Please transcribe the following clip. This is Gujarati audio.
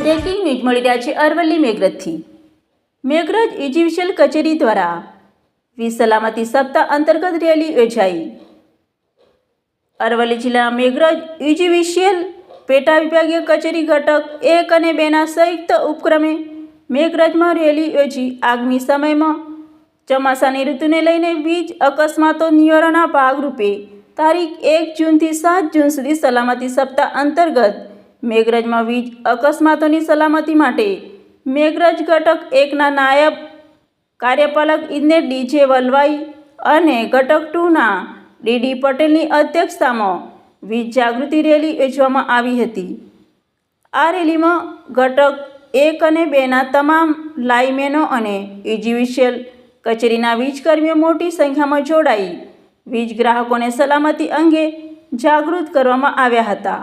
બ્રેકિંગ ન્યૂઝ મળી રહ્યા છે અરવલ્લી મેઘરજથી. મેઘરજ ઇજિવિશિયલ કચેરી દ્વારા વી સલામતી સપ્તાહ અંતર્ગત રેલી યોજાઈ. અરવલ્લી જિલ્લાના મેઘરજ ઇજિવિશિયલ પેટા વિભાગીય કચેરી ઘટક એક અને બેના સંયુક્ત ઉપક્રમે મેઘરજમાં રેલી યોજી. આગામી સમયમાં ચોમાસાની ઋતુને લઈને વીજ અકસ્માતો નિવારણના ભાગરૂપે તારીખ એક જૂનથી સાત જૂન સુધી સલામતી સપ્તાહ અંતર્ગત મેઘરજમાં વીજ અકસ્માતોની સલામતી માટે મેઘરજ ઘટક એકના નાયબ કાર્યપાલક ઇજનેર ડીજે વલવાઈ અને ઘટક ટુના ડીડી પટેલની અધ્યક્ષતામાં વીજ જાગૃતિ રેલી યોજવામાં આવી હતી. આ રેલીમાં ઘટક એક અને બેના તમામ લાઇમેનો અને ઇજીવિશિયલ કચેરીના વીજકર્મીઓ મોટી સંખ્યામાં જોડાઈ વીજ ગ્રાહકોને સલામતી અંગે જાગૃત કરવામાં આવ્યા હતા.